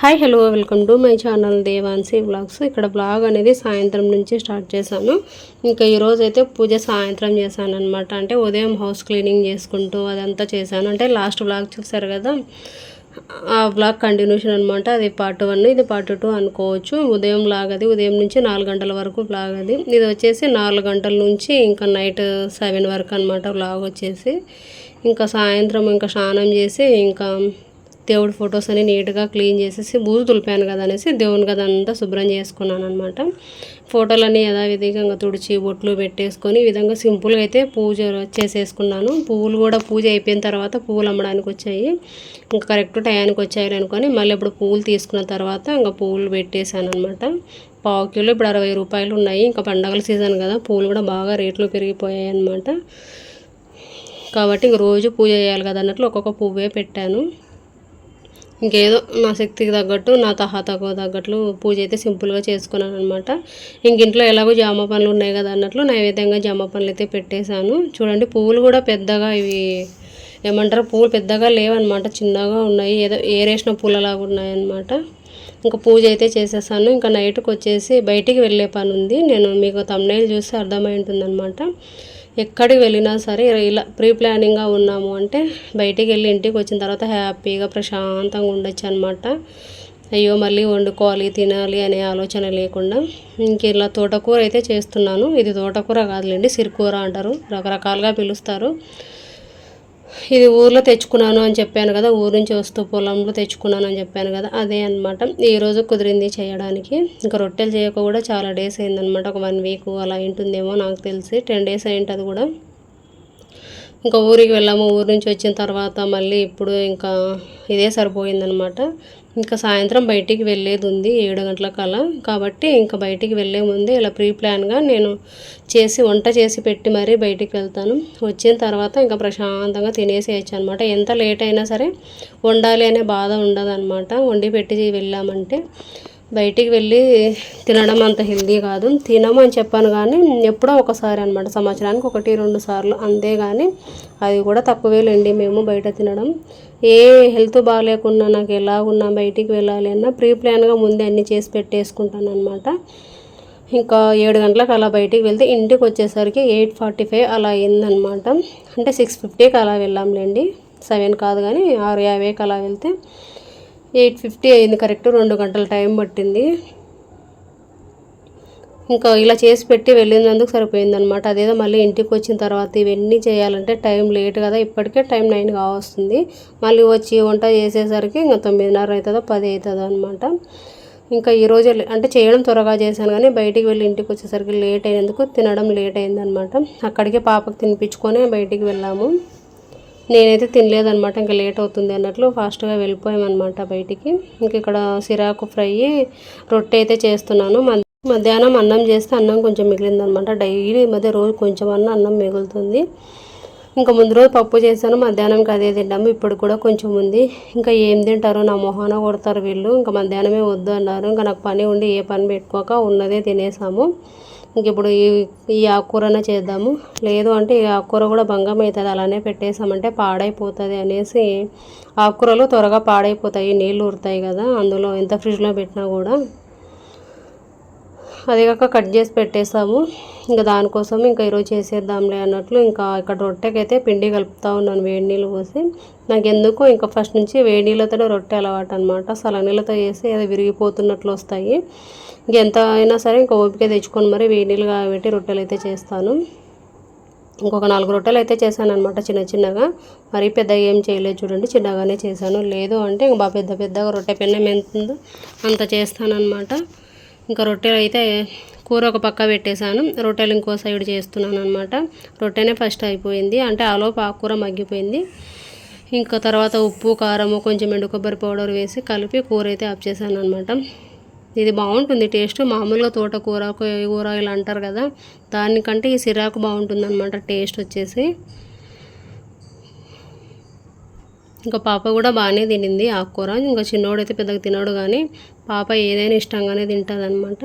Hi hello welcome to my channel Devanshi blogs ఇక్కడ blog అనేది సాయంత్రం నుంచి స్టార్ట్ చేశాను. ఇంకా ఈరోజు అయితే పూజ సాయంత్రం చేశాను అనమాట అంటే ఉదయం హౌస్ క్లీనింగ్ చేసుకుంటూ అదంతా చేశాను. అంటే లాస్ట్ బ్లాగ్ చూసారు కదా? ఆ బ్లాగ్ కంటిన్యూషన్ అనమాట అది పార్ట్ వన్ ఇది పార్ట్ టూ అనుకోవచ్చు. ఉదయం బ్లాగ్ అది ఉదయం నుంచి నాలుగు గంటల వరకు బ్లాగ్ అది. ఇది వచ్చేసి నాలుగు గంటల నుంచి ఇంకా నైట్ సెవెన్ వరకు అనమాట బ్లాగ్ వచ్చేసి. ఇంకా సాయంత్రం ఇంకా స్నానం చేసి ఇంకా దేవుడి ఫొటోస్ అని నీట్గా క్లీన్ చేసేసి బూజు తులిపాను కదా అనేసి దేవుని గది అంతా శుభ్రం చేసుకున్నాను అనమాట ఫోటోలన్నీ యథావిధిగా ఇంకా తుడిచి బొట్లు పెట్టేసుకొని ఈ విధంగా సింపుల్గా అయితే పూజ చేసేసుకున్నాను. పువ్వులు కూడా పూజ అయిపోయిన తర్వాత పువ్వులు అమ్మడానికి వచ్చాయి. ఇంకా కరెక్ట్ టయానికి వచ్చాయి అనుకొని మళ్ళీ ఇప్పుడు పువ్వులు తీసుకున్న తర్వాత ఇంకా పువ్వులు పెట్టేశాను అనమాట పావు కిలో ఇప్పుడు అరవై రూపాయలు ఉన్నాయి. ఇంకా పండగల సీజన్ కదా పూలు కూడా బాగా రేట్లు పెరిగిపోయాయి అనమాట కాబట్టి ఇంక రోజు పూజ చేయాలి కదా అన్నట్లు ఒక్కొక్క పువ్వే పెట్టాను. ఇంకేదో నా శక్తికి తగ్గట్టు నా తహాతకు తగ్గట్లు పూజ అయితే సింపుల్గా చేసుకున్నాను అనమాట ఇంక ఇంట్లో ఎలాగో జామ పనులు ఉన్నాయి కదా అన్నట్లు నైవేద్యంగా జామ పనులు అయితే పెట్టేశాను. చూడండి పువ్వులు కూడా పెద్దగా ఇవి ఏమంటారు? పువ్వులు పెద్దగా లేవన్నమాట చిన్నగా ఉన్నాయి. ఏదో ఏరేసిన పూలలాగా ఉన్నాయన్నమాట. ఇంకా పూజ అయితే చేసేసాను. ఇంకా నైట్కి వచ్చేసి బయటికి వెళ్ళే పని ఉంది నేను మీకు తమ్నైల్ చూస్తే అర్థమై ఉంటుందన్నమాట. ఎక్కడికి వెళ్ళినా సరే ఇలా ప్రీ ప్లానింగ్గా ఉన్నాము అంటే బయటికి వెళ్ళి ఇంటికి వచ్చిన తర్వాత హ్యాపీగా ప్రశాంతంగా ఉండొచ్చు అనమాట అయ్యో మళ్ళీ వండుకోవాలి తినాలి అనే ఆలోచన లేకుండా ఇంక ఇలా తోటకూర అయితే చేస్తున్నాను. ఇది తోటకూర కాదులేండి సిరికూర అంటారు. రకరకాలుగా పిలుస్తారు. ఇది ఊర్లో తెచ్చుకున్నాను అని చెప్పాను కదా ఊరు నుంచి వస్తూ పొలంలో తెచ్చుకున్నాను అని చెప్పాను కదా అదే అనమాట ఈరోజు కుదిరింది చేయడానికి. ఇంకా రొట్టెలు చేయక కూడా చాలా డేస్ అయిందనమాట ఒక వన్ వీక్ అలా ఉంటుందేమో నాకు తెలిసి. టెన్ డేస్ అయింటుంది కూడా. ఇంకా ఊరికి వెళ్ళాము. ఊరి నుంచి వచ్చిన తర్వాత మళ్ళీ ఇప్పుడు ఇంకా ఇదే సరిపోయిందనమాట. ఇంకా సాయంత్రం బయటికి వెళ్ళేది ఉంది ఏడు గంటల కల కాబట్టి ఇంకా బయటికి వెళ్ళే ముందే ఇలా ప్రీ ప్లాన్గా నేను చేసి వంట చేసి పెట్టి మరీ బయటికి వెళ్తాను. వచ్చిన తర్వాత ఇంకా ప్రశాంతంగా తినేసేయచ్చు అనమాట ఎంత లేట్ అయినా సరే వండాలి అనే బాధ ఉండదు అనమాట వండి పెట్టి వెళ్ళామంటే బయటికి వెళ్ళి తినడం అంత హెల్దీ కాదు. తినము అని చెప్పాను కానీ ఎప్పుడో ఒకసారి అనమాట సంవత్సరానికి ఒకటి రెండు సార్లు అంతే కానీ అది కూడా తక్కువేలండి మేము బయట తినడం. ఏ హెల్త్ బాగాలేకున్నా నాకు ఎలాగున్నా బయటికి వెళ్ళాలి అన్నా ప్రీ ప్లాన్గా ముందే అన్నీ చేసి పెట్టేసుకుంటాను అనమాట ఇంకా ఏడు గంటలకు అలా బయటికి వెళ్తే ఇంటికి వచ్చేసరికి ఎయిట్ ఫార్టీ ఫైవ్ అలా అయిందనమాట అంటే సిక్స్ ఫిఫ్టీకి అలా వెళ్ళాంలేండి. సెవెన్ కాదు కానీ ఆరు యాభైకి అలా వెళ్తే ఎయిట్ ఫిఫ్టీ అయింది కరెక్ట్ రెండు గంటల టైం పట్టింది. ఇంకా ఇలా చేసి పెట్టి వెళ్ళినందుకు సరిపోయిందనమాట అదేదో మళ్ళీ ఇంటికి వచ్చిన తర్వాత ఇవన్నీ చేయాలంటే టైం లేట్ కదా ఇప్పటికే టైం నైన్ కావస్తుంది. మళ్ళీ వచ్చి వంట చేసేసరికి ఇంకా తొమ్మిదిన్నర అవుతుందో పది అవుతుందో అనమాట ఇంకా ఈరోజు అంటే చేయడం త్వరగా చేశాను కానీ బయటికి వెళ్ళి ఇంటికి వచ్చేసరికి లేట్ అయినందుకు తినడం లేట్ అయిందనమాట అక్కడికే పాపకు తినిపించుకొని బయటికి వెళ్ళాము. నేనైతే తినలేదనమాట ఇంకా లేట్ అవుతుంది అన్నట్లు ఫాస్ట్గా వెళ్ళిపోయామన్నమాట బయటికి. ఇంక ఇక్కడ సిరాకు ఫ్రై రొట్టె అయితే చేస్తున్నాను. మధ్యాహ్నం అన్నం చేస్తే అన్నం కొంచెం మిగిలిందనమాట డైలీ మధ్య రోజు కొంచెం అన్న అన్నం మిగులుతుంది. ఇంకా ముందు రోజు పప్పు చేశాను మధ్యాహ్నంకి అదే తింటాము ఇప్పుడు కూడా కొంచెం ఉంది. ఇంకా ఏం తింటారో నా మొహాన కొడతారు వీళ్ళు. ఇంకా మధ్యాహ్నమే వద్దు అన్నారు. ఇంకా నాకు పని ఉండి ఏ పని పెట్టుకోక ఉన్నదే తినేసాము. ఇంక ఇప్పుడు ఈ ఈ ఆకుకూరనే చేద్దాము. లేదు అంటే ఈ ఆకుకూర కూడా భంగం అవుతుంది అలానే పెట్టేసామంటే పాడైపోతుంది అనేసి ఆకుకూరలు త్వరగా పాడైపోతాయి నీళ్ళు ఊరుతాయి కదా అందులో ఎంత ఫ్రిడ్జ్లో పెట్టినా కూడా. కాక కట్ చేసి పెట్టేసాము. ఇంకా దానికోసం ఇంకా ఈరోజు చేసేద్దాంలే అన్నట్లు ఇంకా ఇక్కడ రొట్టెకైతే పిండి కలుపుతా ఉన్నాను వేడి నీళ్ళు పోసి. నాకు ఎందుకు ఇంకా ఫస్ట్ నుంచి వేడి నీళ్ళతోనే రొట్టె అలవాటు అనమాట సల నీళ్ళతో చేసి అది విరిగిపోతున్నట్లు వస్తాయి. ఇంకెంత అయినా సరే ఇంకా ఓపిక తెచ్చుకొని మరి వేడి నీళ్ళు పెట్టి రొట్టెలు అయితే చేస్తాను. ఇంకొక నాలుగు రొట్టెలు అయితే చేశాను అనమాట చిన్న చిన్నగా. మరీ పెద్దగా ఏం చేయలేదు చూడండి చిన్నగానే చేశాను. లేదు అంటే ఇంకా బాగా పెద్ద పెద్దగా రొట్టె పెన్నం ఎంత ఉందో అంత చేస్తానన్నమాట. ఇంకా రొట్టెలు అయితే కూర ఒక పక్క పెట్టేశాను. రొట్టెలు ఇంకో సైడ్ చేస్తున్నాను అనమాట రొట్టెనే ఫస్ట్ అయిపోయింది. అంటే ఆలోపు ఆకుకూర మగ్గిపోయింది. ఇంకా తర్వాత ఉప్పు కారము కొంచెం ఎండు కొబ్బరి పౌడర్ వేసి కలిపి కూర అయితే ఆఫ్ చేశాను అనమాట ఇది బాగుంటుంది. టేస్ట్ మామూలుగా తోటకూర కూర ఇలా అంటారు కదా దానికంటే ఈ సిరాకు బాగుంటుంది అనమాట టేస్ట్ వచ్చేసి. ఇంకా పాప కూడా బాగానే తినింది ఆకుకూర ఇంకా చిన్నోడైతే పెద్దగా తినడు కానీ పాప ఏదైనా ఇష్టంగానే తింటుంది అనమాట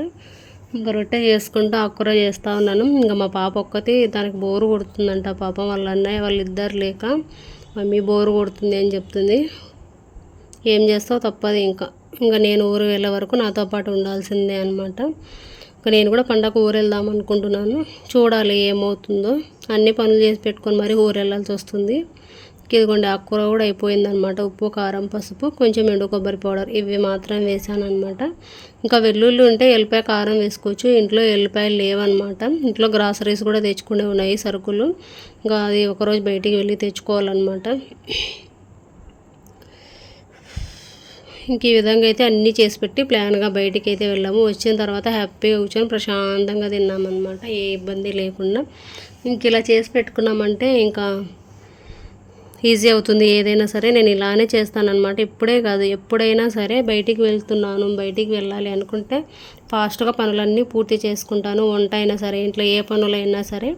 ఇంకా రొట్టె చేసుకుంటూ ఆకుకూర చేస్తూ ఉన్నాను. ఇంకా మా పాప ఒక్కటి దానికి బోరు కొడుతుందంట. పాప వాళ్ళ అన్నయ్య వాళ్ళు ఇద్దరు లేక మమ్మీ బోరు కొడుతుంది అని చెప్తుంది. ఏం చేస్తావు తప్పదు ఇంకా. ఇంకా నేను ఊరు వెళ్ళే వరకు నాతో పాటు ఉండాల్సిందే అనమాట ఇంకా నేను కూడా పండగ ఊరు వెళ్దాం అనుకుంటున్నాను. చూడాలి ఏమవుతుందో. అన్ని పనులు చేసి పెట్టుకొని మరీ ఊరు వెళ్ళాల్సి వస్తుంది. ఇదిగోండి ఆకుకూర కూడా అయిపోయిందనమాట ఉప్పు కారం పసుపు కొంచెం ఎండు కొబ్బరి పౌడర్ ఇవి మాత్రం వేసాను అనమాట ఇంకా వెల్లుల్లి ఉంటే ఎల్లిపాయ కారం వేసుకోవచ్చు. ఇంట్లో ఎల్లిపాయలు లేవన్నమాట. ఇంట్లో గ్రాసరీస్ కూడా తెచ్చుకునే ఉన్నాయి సరుకులు. ఇంకా అది ఒకరోజు బయటికి వెళ్ళి తెచ్చుకోవాలన్నమాట. ఇంక ఈ విధంగా అయితే అన్నీ చేసి పెట్టి ప్లాన్గా బయటికి అయితే వెళ్ళాము. వచ్చిన తర్వాత హ్యాపీగా కూర్చొని ప్రశాంతంగా తిన్నామన్నమాట. ఏ ఇబ్బంది లేకుండా. ఇంక ఇలా చేసి పెట్టుకున్నామంటే ఇంకా ఈజీ అవుతుంది ఏదైనా సరే. నేను ఇలానే చేస్తానన్నమాట. ఇప్పుడే కాదు ఎప్పుడైనా సరే బయటికి వెళ్తున్నాను బయటికి వెళ్ళాలి అనుకుంటే ఫాస్ట్గా పనులన్నీ పూర్తి చేసుకుంటాను. వంట అయినా సరే ఇంట్లో ఏ పనులైనా సరే.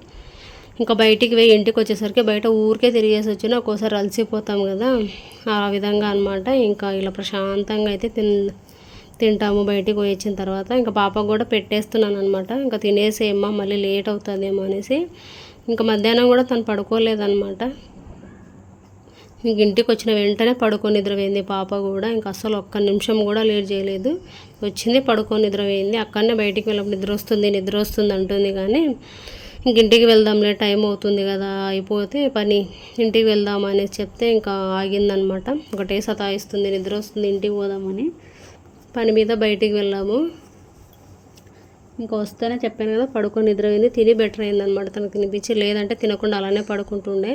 ఇంకా బయటికి పోయి ఇంటికి వచ్చేసరికి బయట ఊరికే తిరిగేసి వచ్చినా ఒక్కోసారి అలసిపోతాం కదా. ఆ విధంగా అనమాట ఇంకా ఇలా ప్రశాంతంగా అయితే తిన్ తింటాము. బయటికి పోయి వచ్చిన తర్వాత ఇంకా పాపకు కూడా పెట్టేస్తున్నాను అనమాట ఇంకా తినేసేమ్మా మళ్ళీ లేట్ అవుతుందేమో అనేసి. ఇంకా మధ్యాహ్నం కూడా తను పడుకోలేదన్నమాట. ఇంక ఇంటికి వచ్చిన వెంటనే పడుకొని నిద్రపోయింది పాప కూడా. ఇంకా అసలు ఒక్క నిమిషం కూడా లేట్ చేయలేదు. వచ్చింది పడుకొని నిద్రపోయింది. అక్కడనే బయటికి వెళ్ళినప్పుడు నిద్ర వస్తుంది నిద్ర వస్తుంది అంటుంది కానీ ఇంక ఇంటికి వెళ్దాంలే టైం అవుతుంది కదా అయిపోతే పని. ఇంటికి వెళ్దాం అనేసి చెప్తే ఇంకా ఆగిందనమాట. ఒకటే సతాయిస్తుంది నిద్ర వస్తుంది ఇంటికి పోదామని. పని మీద బయటికి వెళ్ళాము. ఇంకా వస్తేనే చెప్పాను కదా పడుకొని నిద్రపోయింది తిని బెటర్ అయిందనమాట. తనకు తినిపించి లేదంటే తినకుండా అలానే పడుకుంటుండే.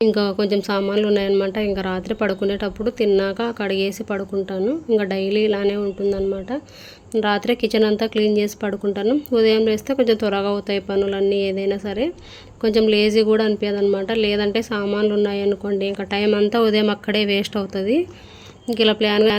ఇంకా కొంచెం సామాన్లు ఉన్నాయన్నమాట. ఇంకా రాత్రి పడుకునేటప్పుడు తిన్నాక కడిగేసి పడుకుంటాను. ఇంకా డైలీ ఇలానే ఉంటుందన్నమాట. రాత్రి కిచెన్ అంతా క్లీన్ చేసి పడుకుంటాను. ఉదయం లేస్తే కొంచెం త్వరగా అవుతాయి పనులన్నీ ఏదైనా సరే. కొంచెం లేజీ కూడా అనిపించదు అనమాట లేదంటే సామాన్లు ఉన్నాయి అనుకోండి ఇంకా టైం అంతా ఉదయం అక్కడే వేస్ట్ అవుతుంది. ఇంక ఇలా ప్లాన్గా